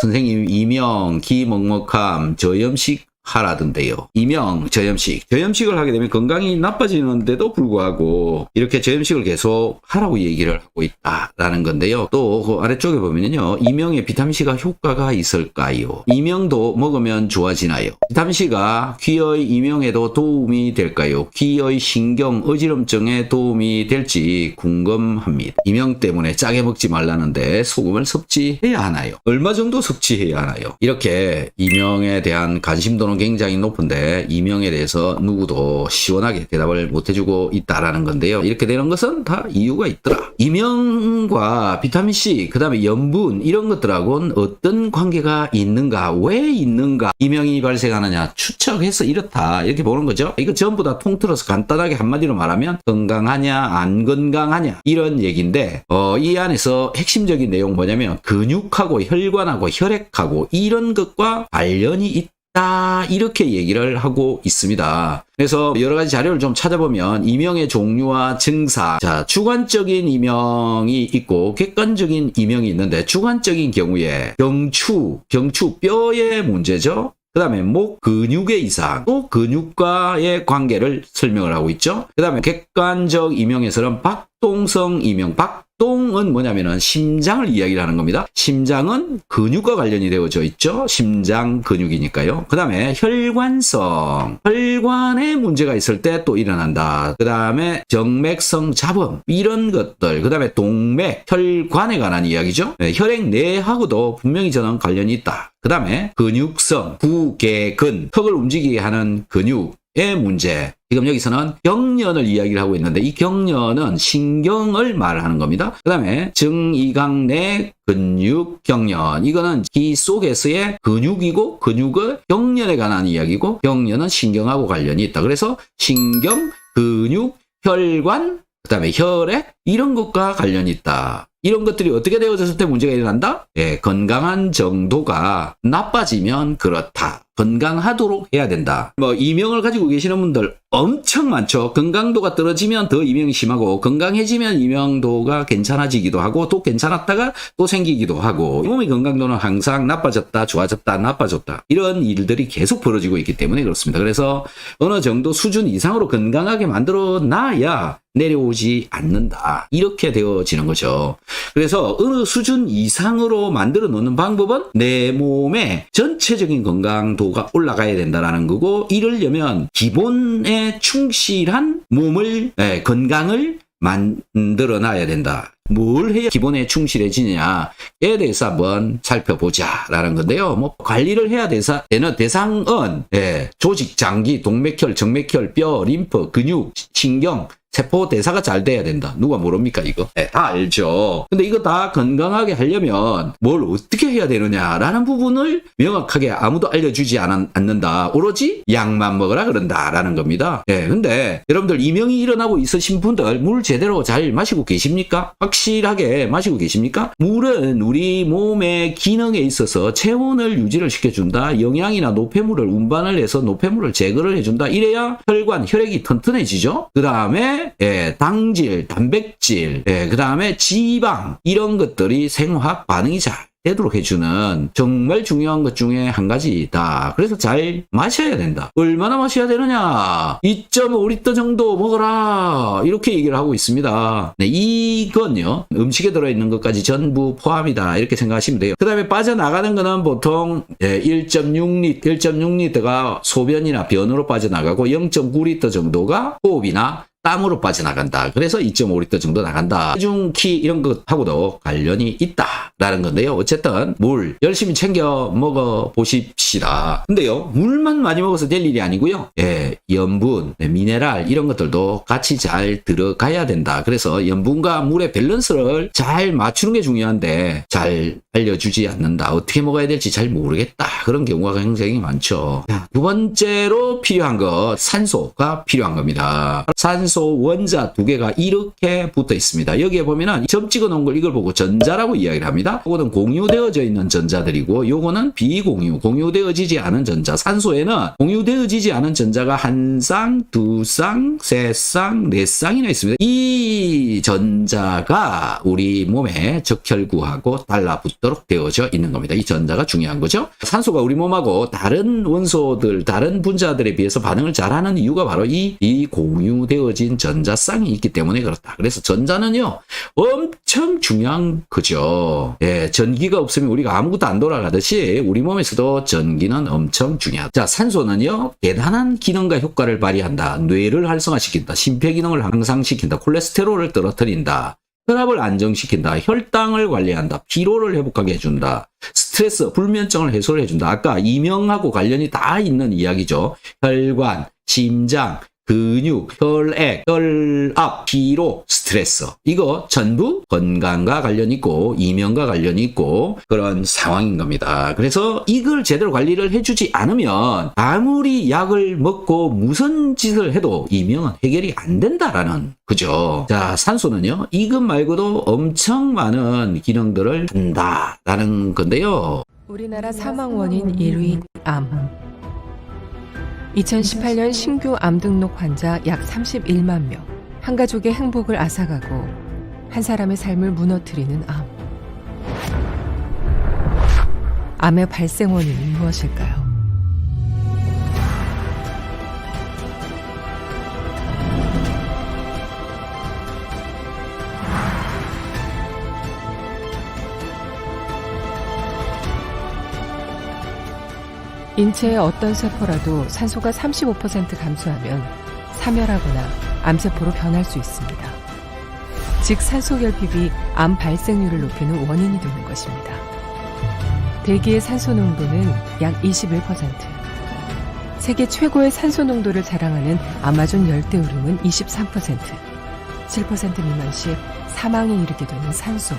선생님 이명, 기먹먹함, 저염식 하라던데요. 이명, 저염식. 저염식을 하게 되면 건강이 나빠지는데도 불구하고 이렇게 저염식을 계속 하라고 얘기를 하고 있다라는 건데요. 또 그 아래쪽에 보면요. 이명에 비타민C가 효과가 있을까요? 이명도 먹으면 좋아지나요? 비타민C가 귀의 이명에도 도움이 될까요? 귀의 신경 어지럼증에 도움이 될지 궁금합니다. 이명 때문에 짜게 먹지 말라는데 소금을 섭취해야 하나요? 얼마 정도 섭취해야 하나요? 이렇게 이명에 대한 관심도는 굉장히 높은데 이명에 대해서 누구도 시원하게 대답을 못 해주고 있다라는 건데요. 이렇게 되는 것은 다 이유가 있더라. 이명과 비타민 C, 그 다음에 염분 이런 것들하고는 어떤 관계가 있는가, 왜 있는가, 이명이 발생하느냐 추측해서 이렇다 이렇게 보는 거죠. 이거 전부 다 통틀어서 간단하게 한마디로 말하면 건강하냐 안 건강하냐 이런 얘기인데 어, 이 안에서 핵심적인 내용 뭐냐면 근육하고 혈관하고 혈액하고 이런 것과 관련이 있다. 이렇게 얘기를 하고 있습니다. 그래서 여러 가지 자료를 좀 찾아보면 이명의 종류와 증상, 자 주관적인 이명이 있고 객관적인 이명이 있는데 주관적인 경우에 경추, 경추 뼈의 문제죠. 그 다음에 목 근육의 이상, 또 근육과의 관계를 설명을 하고 있죠. 그 다음에 객관적 이명에서는 박동성 이명, 박 동은 뭐냐면은 심장을 이야기를 하는 겁니다. 심장은 근육과 관련이 되어져 있죠. 심장 근육이니까요. 그 다음에 혈관성, 혈관에 문제가 있을 때 또 일어난다. 그 다음에 정맥성 잡음, 이런 것들. 그 다음에 동맥, 혈관에 관한 이야기죠. 네, 혈액 내하고도 분명히 저는 관련이 있다. 그 다음에 근육성, 구개근, 턱을 움직이게 하는 근육 의 문제. 지금 여기서는 경련을 이야기를 하고 있는데 이 경련은 신경을 말하는 겁니다. 그 다음에 증이강내 근육 경련. 이거는 기 속에서의 근육이고 근육의 경련에 관한 이야기고 경련은 신경하고 관련이 있다. 그래서 신경, 근육, 혈관, 그 다음에 혈액 이런 것과 관련이 있다. 이런 것들이 어떻게 되어졌을 때 문제가 일어난다? 예, 건강한 정도가 나빠지면 그렇다. 건강하도록 해야 된다. 뭐 이명을 가지고 계시는 분들 엄청 많죠. 건강도가 떨어지면 더 이명이 심하고 건강해지면 이명도가 괜찮아지기도 하고 또 괜찮았다가 또 생기기도 하고 몸의 건강도는 항상 나빠졌다, 좋아졌다, 나빠졌다 이런 일들이 계속 벌어지고 있기 때문에 그렇습니다. 그래서 어느 정도 수준 이상으로 건강하게 만들어 놔야 내려오지 않는다. 이렇게 되어지는 거죠. 그래서 어느 수준 이상으로 만들어 놓는 방법은 내 몸의 전체적인 건강도가 올라가야 된다라는 거고 이러려면 기본에 충실한 몸을 예, 건강을 만들어 놔야 된다. 뭘 해야 기본에 충실해지느냐에 대해서 한번 살펴보자라는 건데요. 뭐 관리를 해야 되사, 되는 대상은 예, 조직, 장기, 동맥혈, 정맥혈, 뼈, 림프, 근육, 신경, 세포 대사가 잘 돼야 된다. 누가 모릅니까 이거? 네, 다 알죠. 근데 이거 다 건강하게 하려면 뭘 어떻게 해야 되느냐라는 부분을 명확하게 아무도 알려주지 않, 않는다. 오로지 약만 먹으라 그런다라는 겁니다. 네, 근데 여러분들 이명이 일어나고 있으신 분들 물 제대로 잘 마시고 계십니까? 확실하게 마시고 계십니까? 물은 우리 몸의 기능에 있어서 체온을 유지를 시켜준다. 영양이나 노폐물을 운반을 해서 노폐물을 제거를 해준다. 이래야 혈관, 혈액이 튼튼해지죠. 그 다음에 예, 당질, 단백질, 예, 그 다음에 지방 이런 것들이 생화학 반응이 잘 되도록 해주는 정말 중요한 것 중에 한 가지다. 그래서 잘 마셔야 된다. 얼마나 마셔야 되느냐? 2.5리터 정도 먹어라. 이렇게 얘기를 하고 있습니다. 네, 이건요. 음식에 들어있는 것까지 전부 포함이다. 이렇게 생각하시면 돼요. 그 다음에 빠져나가는 거는 보통 1.6리터, 1.6리터가 소변이나 변으로 빠져나가고 0.9리터 정도가 호흡이나 땀으로 빠져나간다. 그래서 2.5리터 정도 나간다. 체중키 이런 것하고도 관련이 있다라는 건데요. 어쨌든 물 열심히 챙겨 먹어 보십시다. 근데요, 물만 많이 먹어서 될 일이 아니고요. 예, 염분, 네, 미네랄 이런 것들도 같이 잘 들어가야 된다. 그래서 염분과 물의 밸런스를 잘 맞추는 게 중요한데 잘 알려주지 않는다. 어떻게 먹어야 될지 잘 모르겠다. 그런 경우가 굉장히 많죠. 자, 두 번째로 필요한 것 산소가 필요한 겁니다. 산소 산소 원자 두 개가 이렇게 붙어 있습니다. 여기에 보면은 점 찍어 놓은 걸 이걸 보고 전자라고 이야기를 합니다. 요거는 공유되어져 있는 전자들이고 요거는 비공유, 공유되어지지 않은 전자. 산소에는 공유되어지지 않은 전자가 한 쌍, 두 쌍, 세 쌍, 네 쌍이나 있습니다. 이 전자가 우리 몸에 적혈구하고 달라붙도록 되어져 있는 겁니다. 이 전자가 중요한 거죠. 산소가 우리 몸하고 다른 원소들, 다른 분자들에 비해서 반응을 잘하는 이유가 바로 이, 이 공유되어 진 전자쌍이 있기 때문에 그렇다. 그래서 전자는요, 엄청 중요한 거죠. 예, 전기가 없으면 우리가 아무것도 안 돌아가듯이 우리 몸에서도 전기는 엄청 중요하다. 자, 산소는요, 대단한 기능과 효과를 발휘한다. 뇌를 활성화시킨다. 심폐기능을 향상시킨다. 콜레스테롤을 떨어뜨린다. 혈압을 안정시킨다. 혈당을 관리한다. 피로를 회복하게 해준다. 스트레스, 불면증을 해소를 해준다. 아까 이명하고 관련이 다 있는 이야기죠. 혈관, 심장, 근육, 혈액, 혈압, 피로, 스트레스. 이거 전부 건강과 관련 있고 이명과 관련이 있고 그런 상황인 겁니다. 그래서 이걸 제대로 관리를 해주지 않으면 아무리 약을 먹고 무슨 짓을 해도 이명은 해결이 안 된다라는 그죠. 자, 산소는요. 이것 말고도 엄청 많은 기능들을 한다라는 건데요. 우리나라 사망 원인 1위 암. 2018년 신규 암 등록 환자 약 31만 명. 한 가족의 행복을 앗아가고 한 사람의 삶을 무너뜨리는 암. 암의 발생 원인은 무엇일까요? 인체의 어떤 세포라도 산소가 35% 감소하면 사멸하거나 암세포로 변할 수 있습니다. 즉 산소 결핍이 암 발생률을 높이는 원인이 되는 것입니다. 대기의 산소 농도는 약 21%. 세계 최고의 산소 농도를 자랑하는 아마존 열대우림은 23%. 7% 미만 시 사망에 이르게 되는 산소.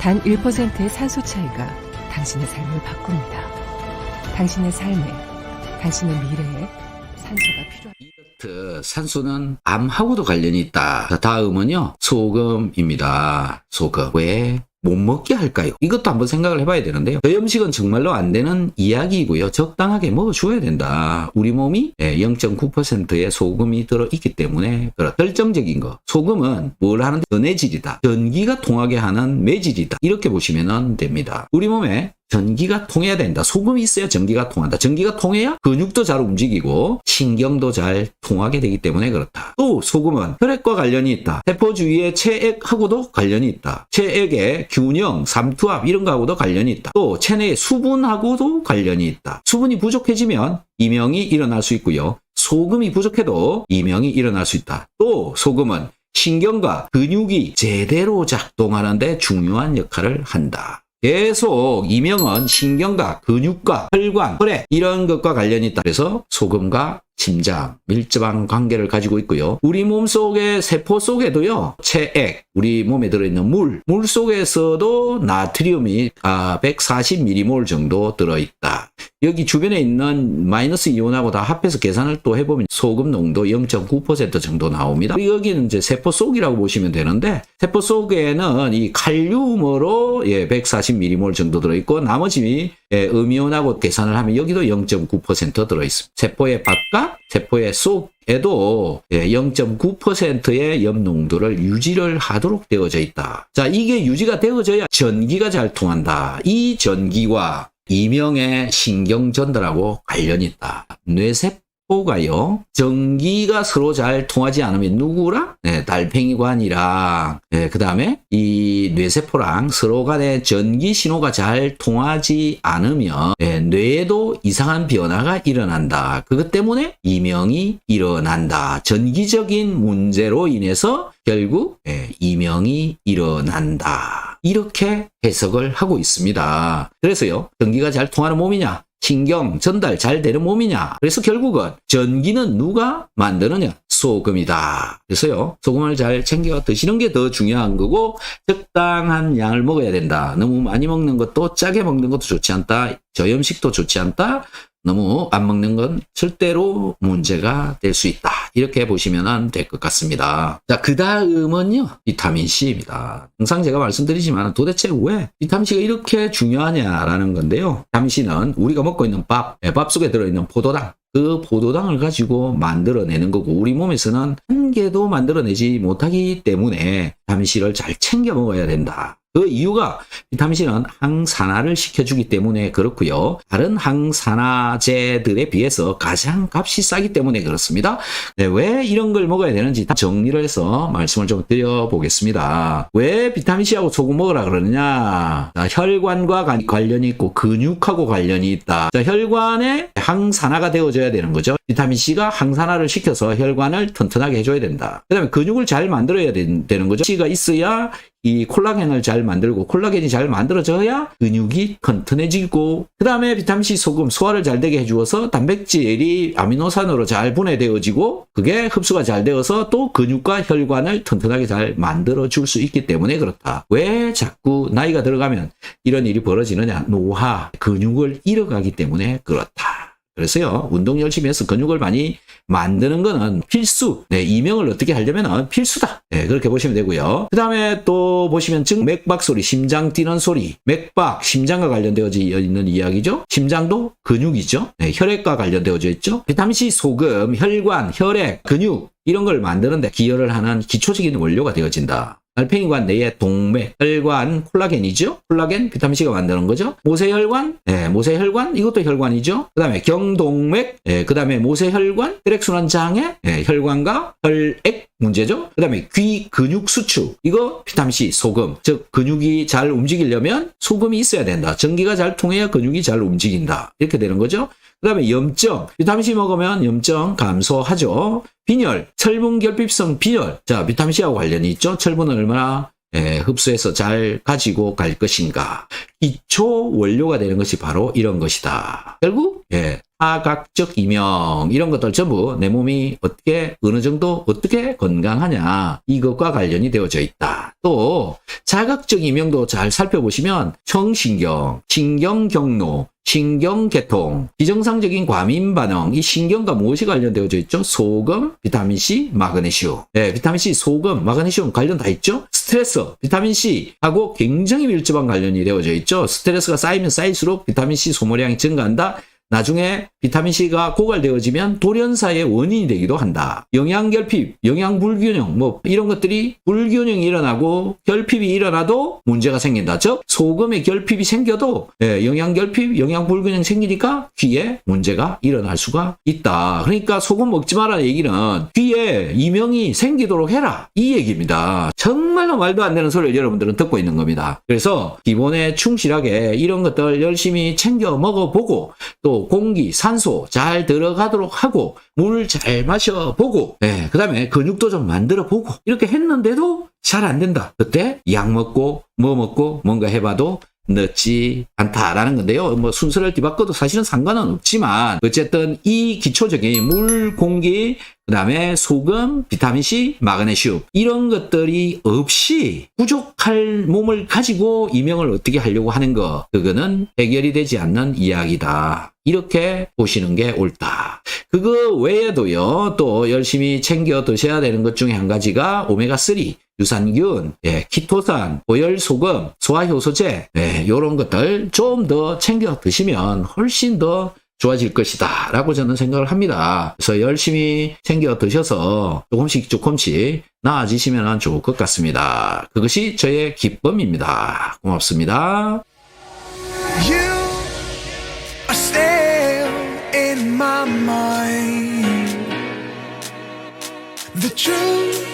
단 1%의 산소 차이가 당신의 삶을 바꿉니다. 당신의 삶에, 당신의 미래에 산소가 필요합니다. 그 산소는 암하고도 관련이 있다. 자, 다음은요, 소금입니다. 소금. 왜? 못 먹게 할까요? 이것도 한번 생각을 해봐야 되는데요. 저염식은 정말로 안 되는 이야기이고요. 적당하게 먹어줘야 된다. 우리 몸이 0.9%의 소금이 들어있기 때문에 그런 결정적인 거. 소금은 뭘 하는데 전해질이다. 전기가 통하게 하는 매질이다. 이렇게 보시면 됩니다. 우리 몸에 전기가 통해야 된다. 소금이 있어야 전기가 통한다. 전기가 통해야 근육도 잘 움직이고 신경도 잘 통하게 되기 때문에 그렇다. 또 소금은 혈액과 관련이 있다. 세포 주위의 체액하고도 관련이 있다. 체액의 균형, 삼투압 이런 거하고도 관련이 있다. 또 체내의 수분하고도 관련이 있다. 수분이 부족해지면 이명이 일어날 수 있고요. 소금이 부족해도 이명이 일어날 수 있다. 또 소금은 신경과 근육이 제대로 작동하는데 중요한 역할을 한다. 계속 이명은 신경과 근육과 혈관, 혈액 이런 것과 관련이 있다. 그래서 소금과 심장, 밀접한 관계를 가지고 있고요. 우리 몸 속의 세포 속에도요, 체액, 우리 몸에 들어있는 물, 물 속에서도 나트륨이 아, 140mm몰 정도 들어있다. 여기 주변에 있는 마이너스 이온하고 다 합해서 계산을 또 해보면 소금 농도 0.9% 정도 나옵니다. 여기는 이제 세포 속이라고 보시면 되는데 세포 속에는 이 칼륨으로 예, 140mm몰 정도 들어있고 나머지 예, 음이온하고 계산을 하면 여기도 0.9% 들어있습니다. 세포의 바깥, 세포의 속에도 예, 0.9%의 염 농도를 유지를 하도록 되어져 있다. 자, 이게 유지가 되어져야 전기가 잘 통한다. 이 전기와 이명의 신경 전달하고 관련이 있다. 뇌세포가요, 전기가 서로 잘 통하지 않으면 누구랑? 네, 달팽이관이랑, 네, 그 다음에 이 뇌세포랑 서로 간의 전기 신호가 잘 통하지 않으면, 네, 뇌에도 이상한 변화가 일어난다. 그것 때문에 이명이 일어난다. 전기적인 문제로 인해서 결국, 네, 이명이 일어난다. 이렇게 해석을 하고 있습니다. 그래서요, 전기가 잘 통하는 몸이냐? 신경 전달 잘 되는 몸이냐? 그래서 결국은 전기는 누가 만드느냐? 소금이다. 그래서요, 소금을 잘 챙겨 드시는 게 더 중요한 거고, 적당한 양을 먹어야 된다. 너무 많이 먹는 것도 짜게 먹는 것도 좋지 않다. 저염식도 좋지 않다. 너무 안 먹는 건 절대로 문제가 될 수 있다. 이렇게 보시면 될 것 같습니다. 자, 그 다음은요, 비타민 C입니다. 항상 제가 말씀드리지만 도대체 왜 비타민 C가 이렇게 중요하냐라는 건데요. 비타민 C는 우리가 먹고 있는 밥, 예, 밥 속에 들어있는 포도당, 그 포도당을 가지고 만들어내는 거고 우리 몸에서는 한 개도 만들어내지 못하기 때문에 비타민 C를 잘 챙겨 먹어야 된다. 그 이유가 비타민C는 항산화를 시켜주기 때문에 그렇고요. 다른 항산화제들에 비해서 가장 값이 싸기 때문에 그렇습니다. 네, 왜 이런 걸 먹어야 되는지 다 정리를 해서 말씀을 좀 드려보겠습니다. 왜 비타민C하고 소금 먹으라 그러느냐? 자, 혈관과 관- 관련이 있고 근육하고 관련이 있다. 자, 혈관에 항산화가 되어줘야 되는 거죠. 비타민C가 항산화를 시켜서 혈관을 튼튼하게 해줘야 된다. 그 다음에 근육을 잘 만들어야 된- 되는 거죠. C가 있어야 이 콜라겐을 잘 만들고 콜라겐이 잘 만들어져야 근육이 튼튼해지고 그 다음에 비타민C 소금 소화를 잘 되게 해주어서 단백질이 아미노산으로 잘 분해되어지고 그게 흡수가 잘 되어서 또 근육과 혈관을 튼튼하게 잘 만들어줄 수 있기 때문에 그렇다. 왜 자꾸 나이가 들어가면 이런 일이 벌어지느냐 노화 근육을 잃어가기 때문에 그렇다. 그래서요, 운동 열심히 해서 근육을 많이 만드는 거는 필수. 네, 이명을 어떻게 하려면 필수다. 네, 그렇게 보시면 되고요. 그 다음에 또 보시면 즉 맥박 소리, 심장 뛰는 소리, 맥박, 심장과 관련되어져 있는 이야기죠. 심장도 근육이죠. 네, 혈액과 관련되어져 있죠. 비타민C 소금, 혈관, 혈액, 근육 이런 걸 만드는데 기여를 하는 기초적인 원료가 되어진다. 달팽이관 내의 동맥, 혈관, 콜라겐이죠. 콜라겐, 비타민C가 만드는 거죠. 모세혈관, 예, 모세혈관, 이것도 혈관이죠. 그 다음에 경동맥, 예, 그 다음에 모세혈관, 혈액순환 장애, 예, 혈관과 혈액 문제죠. 그 다음에 귀 근육 수축, 이거 비타민C, 소금. 즉, 근육이 잘 움직이려면 소금이 있어야 된다. 전기가 잘 통해야 근육이 잘 움직인다. 이렇게 되는 거죠. 그 다음에 염증. 비타민C 먹으면 염증 감소하죠. 빈혈, 철분 결핍성 빈혈. 자, 비타민C하고 관련이 있죠. 철분을 얼마나 예, 흡수해서 잘 가지고 갈 것인가. 기초 원료가 되는 것이 바로 이런 것이다. 결국, 예, 사각적 이명, 이런 것들 전부 내 몸이 어떻게, 어느 정도, 어떻게 건강하냐. 이것과 관련이 되어져 있다. 또, 자각적 이명도 잘 살펴보시면, 청신경, 신경 경로, 신경계통, 비정상적인 과민 반응, 이 신경과 무엇이 관련되어져 있죠? 소금, 비타민C, 마그네슘. 네, 비타민C, 소금, 마그네슘 관련 다 있죠? 스트레스, 비타민C하고 굉장히 밀접한 관련이 되어져 있죠? 스트레스가 쌓이면 쌓일수록 비타민C 소모량이 증가한다. 나중에 비타민C가 고갈되어지면 돌연사의 원인이 되기도 한다. 영양결핍, 영양불균형, 뭐 이런 것들이 불균형이 일어나고 결핍이 일어나도 문제가 생긴다. 즉 소금의 결핍이 생겨도 예, 영양결핍, 영양불균형 생기니까 귀에 문제가 일어날 수가 있다. 그러니까 소금 먹지 마라 얘기는 귀에 이명이 생기도록 해라 이 얘기입니다. 정말로 말도 안 되는 소리를 여러분들은 듣고 있는 겁니다. 그래서 기본에 충실하게 이런 것들 열심히 챙겨 먹어보고 또 공기, 산소 잘 들어가도록 하고 물 잘 마셔보고 예, 그 다음에 근육도 좀 만들어 보고 이렇게 했는데도 잘 안 된다. 그때 약 먹고 뭐 먹고 뭔가 해봐도 늦지 않다라는 건데요. 뭐 순서를 뒤바꿔도 사실은 상관은 없지만 어쨌든 이 기초적인 물, 공기, 그 다음에 소금, 비타민C, 마그네슘 이런 것들이 없이 부족할 몸을 가지고 이명을 어떻게 하려고 하는 거 그거는 해결이 되지 않는 이야기다. 이렇게 보시는 게 옳다. 그거 외에도요, 또 열심히 챙겨 드셔야 되는 것 중에 한 가지가 오메가3, 유산균, 예, 키토산, 보혈소금, 소화효소제, 예, 요런 것들 좀 더 챙겨 드시면 훨씬 더 좋아질 것이다. 라고 저는 생각을 합니다. 그래서 열심히 챙겨 드셔서 조금씩 조금씩 나아지시면 좋을 것 같습니다. 그것이 저의 기쁨입니다. 고맙습니다. The truth